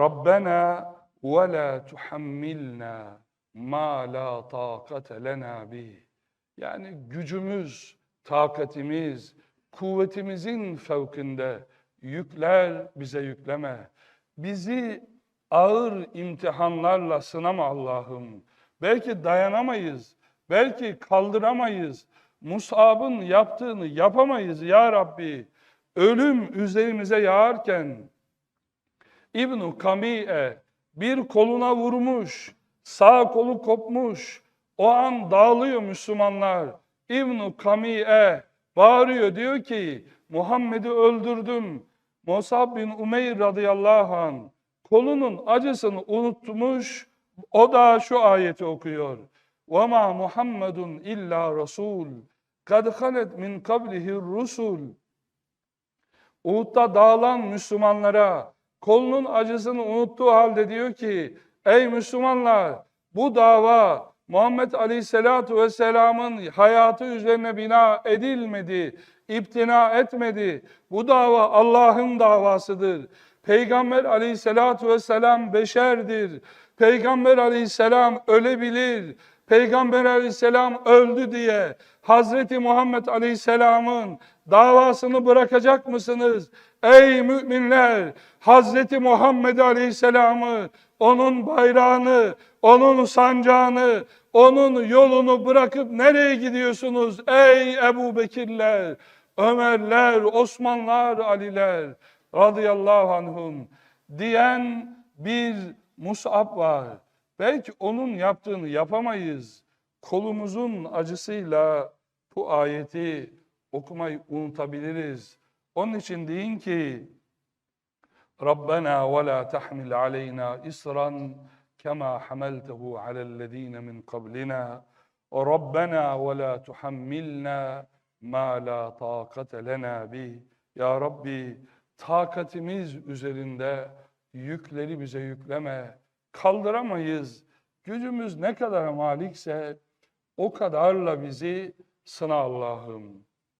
Rabbena ve la tuhammilna ma la taqate lena bih. Yani gücümüz, takatimiz, kuvvetimizin fevkinde yükler bize yükleme. Bizi ağır imtihanlarla sınama Allah'ım. Belki dayanamayız, belki kaldıramayız. Musab'ın yaptığını yapamayız ya Rabbi. Ölüm üzerimize yağarken İbn-i Kami'e bir koluna vurmuş, sağ kolu kopmuş. O an dağılıyor Müslümanlar. İbn-i Kami'e bağırıyor diyor ki Muhammed'i öldürdüm. Musab bin Umeyr radıyallahu an kolunun acısını unutmuş. O da şu ayeti okuyor. وَمَا مُحَمَّدٌ illa رَسُولٌ قَدْ خَلَتْ مِنْ قَبْلِهِ الرُّسُولُ Uhud'da dağılan Müslümanlara kolunun acısını unuttuğu halde diyor ki ey Müslümanlar bu dava Muhammed Aleyhisselatü Vesselam'ın hayatı üzerine bina edilmedi, iptina etmedi. Bu dava Allah'ın davasıdır. Peygamber Aleyhisselatü Vesselam beşerdir. Peygamber Aleyhisselam ölebilir. Peygamber Aleyhisselam öldü diye Hazreti Muhammed Aleyhisselam'ın davasını bırakacak mısınız? Ey müminler! Hazreti Muhammed Aleyhisselam'ı, onun bayrağını, onun sancağını, onun yolunu bırakıp nereye gidiyorsunuz? Ey Ebu Bekirler, Ömerler, Osmanlar, Aliler radıyallahu anhum diyen bir Mus'ab var. Belki onun yaptığını yapamayız. Kolumuzun acısıyla bu ayeti okumayı unutabiliriz. Onun için deyin ki Rabbena ve la tahmil aleyna isran kema hamaltehu alellezine min qablina Rabbena ve la tuhammilna ma la taqate lena bih Ya Rabbi takatimiz üzerinde yükleri bize yükleme kaldıramayız. Gücümüz ne kadar malikse o kadarla bizi sına Allah'ım.